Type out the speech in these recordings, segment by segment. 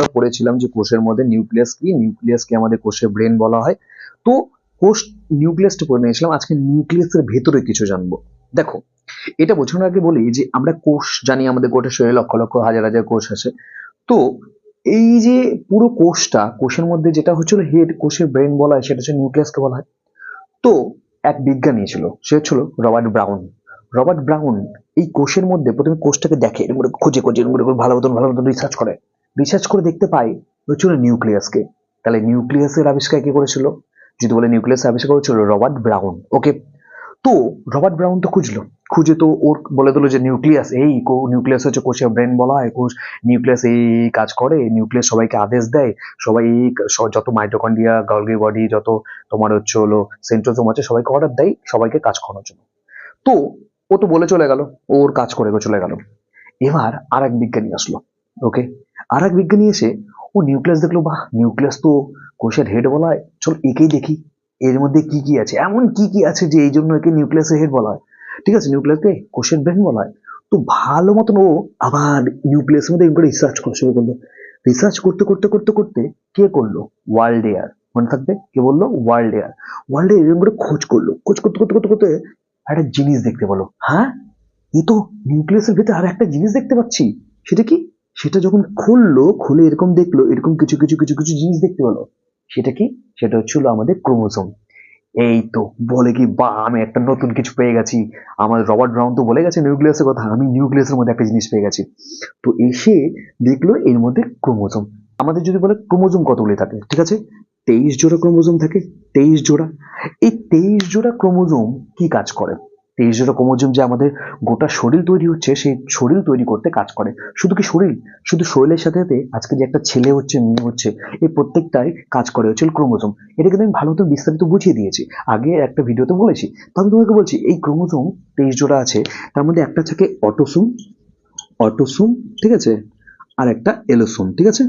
আমরা পড়েছিলাম যে কোষের মধ্যে নিউক্লিয়াস কি? নিউক্লিয়াসকে আমাদের কোষের ব্রেন বলা হয়। তো কোষ নিউক্লিয়াসটা পড়ে নিয়েছিলাম, আজকে নিউক্লিয়াসের ভেতরে কিছু জানব। দেখো, এটা বোঝানোর আগে বলি যে আমরা কোষ জানি, আমাদের গোটা শরীরে লক্ষ লক্ষ, হাজার হাজার কোষ আছে। তো এই যে পুরো কোষটা, কোষের মধ্যে যেটা হচ্ছিল হেড কোষের ব্রেন বলা হয়, সেটা হচ্ছে নিউক্লিয়াসকে বলা হয়। তো এক বিজ্ঞানী ছিল, সে হচ্ছিল রবার্ট ব্রাউন। রবার্ট ব্রাউন এই কোষের মধ্যে প্রথমে কোষটাকে দেখে খুঁজে খুঁজে ভালো মতন ভালো মতন রিসার্চ করে। রিসার্চ করে দেখতে পাই হচ্ছিল নিউক্লিয়াসকে। তাহলে নিউক্লিয়াসের আবিষ্কার কে করেছিল? যদি বলে নিউক্লিয়াস আবিষ্কার করেছিল রবার্ট ব্রাউন ওকে তো রবার্ট ব্রাউন তো খুঁজলো। খুঁজে তো ওর বলে দিল যে নিউক্লিয়াস এই নিউক্লিয়াস হচ্ছে কোষের ব্রেন বলা হয়, কোষ, নিউক্লিয়াস এই কাজ করে, নিউক্লিয়াস সবাইকে আদেশ দেয়, সবাই এই যত মাইটোকন্ড্রিয়া গলগি বডি যত তোমার হচ্ছে হলো সেন্ট্রোজোম আছে, সবাইকে অর্ডার দেয়, সবাইকে কাজ করানোর জন্য। তো ও তো বলে চলে গেল, ওর কাজ করে চলে গেল। এবার আর এক বিজ্ঞানী আসলো ওকে আর এক বিজ্ঞানী এসে, ও নিউক্লিয়াস দেখল, বাহ নিউক্লিয়াস তো কোষের হেড বলা হয়। চল একেই দেখি, এর মধ্যে কি কি আছে। এমন কি কি আছে যে এই জন্য একে নিউক্লিয়াসের হেড বলা হয়। ঠিক আছে নিউক্লিয়াসকে কোষের ব্রেন বলা হয়। তো ভালো মতন ও আবার নিউক্লিয়াসের মধ্যে করে রিসার্চ করা শুরু করল রিসার্চ করতে করতে করতে করতে কে করল? ওয়ার্ল্ড এয়ার মনে থাকবে? কে বলল? ওয়ার্ল্ড এয়ার ওয়ার্ল্ড এয়ার করে খোঁজ করল। খোঁজ করতে করতে করতে করতে একটা জিনিস দেখতে পেল। হ্যাঁ? এ তো নিউক্লিয়াসের ভিতরে আর একটা জিনিস দেখতে পাচ্ছি। সেটা কি? সেটা যখন খুললো, খুলে এরকম দেখল, এরকম কিছু কিছু কিছু কিছু জিনিস দেখতে পেল, সেটা কি? সেটা হচ্ছিল আমাদের ক্রোমোজোম। এই তো, বলে কি বা আমি একটা নতুন কিছু পেয়ে গেছি। আমার রবার্ট ব্রাউন তো বলে গেছে নিউক্লিয়াসের কথা, আমি নিউক্লিয়াসের মধ্যে একটা জিনিস পেয়ে গেছি। তো এসে দেখল এর মধ্যে ক্রোমোজোম। আমাদের যদি বলে ক্রোমোজোম কতগুলি থাকে, ঠিক আছে? তেইশ জোড়া ক্রোমোজোম থাকে, তেইশ জোড়া। এই তেইশ জোড়া ক্রোমোজোম কি কাজ করে? তেইশ জোড়া ক্রোমোজোম যে আমাদের গোটা শরীর তৈরি হচ্ছে, সেই শরীর তৈরি করতে কাজ করে। শুধু কি শরীর? শুধু শরীরের সাথে সাথে আজকে যে একটা ছেলে হচ্ছে, মেয়ে হচ্ছে, এই প্রত্যেকটাই কাজ করে হচ্ছে ক্রোমোজোম। এটা কিন্তু আমি ভালো মতো বিস্তারিত বুঝিয়ে দিয়েছি। আগে একটা ভিডিওতে বলেছি তো আমি তোমাকে বলছি, এই ক্রোমোজোম তেইশ জোড়া আছে, তার মধ্যে একটা থাকে অটোসোম অটোসোম, ঠিক আছে? আর একটা এলোসোম, ঠিক আছে?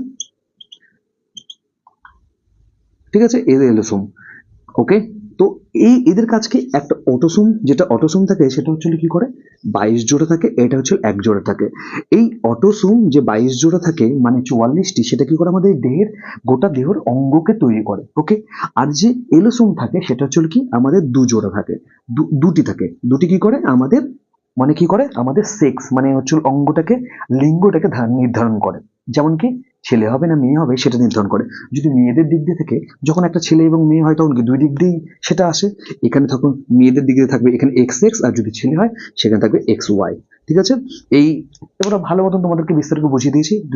ঠিক আছে? এলোসোম ওকে তো এই এদের কাজকে একটা অটোসোম যেটা অটোসোম থাকে, সেটা হচ্ছে কি করে? বাইশ জোড়া থাকে, এটা হচ্ছে এক জোড়া থাকে। এই অটোসোম যে বাইশ জোড়া থাকে মানে চুয়াল্লিশটি, সেটা কি করে আমাদের দেহের, গোটা দেহের অঙ্গকে তৈরি করে ওকে আর যে এলোসোম থাকে, সেটা হচ্ছে কি? আমাদের দু জোড়া থাকে দুটি থাকে। দুটি কি করে? আমাদের মানে কি করে? আমাদের সেক্স মানে হচ্ছে অঙ্গটাকে, লিঙ্গটাকে নির্ধারণ করে। যেমন কি? ছেলে হবে না মেয়ে হবে সেটা নির্ধারণ করে। যদি মেয়েদের দিক দিয়ে থেকে, যখন একটা ছেলে এবং মেয়ে হয়, তখন কি দুই দিক দিয়েই সেটা আসে? এখানে তখন মেয়েদের দিক দিয়ে থাকবে এখানে এক্স এক্স আর যদি ছেলে হয়, সেখানে থাকবে এক্স ওয়াই ঠিক আছে? এই, এবার ভালো মতন তোমাদেরকে বিস্তারিত বুঝিয়ে দিয়েছি।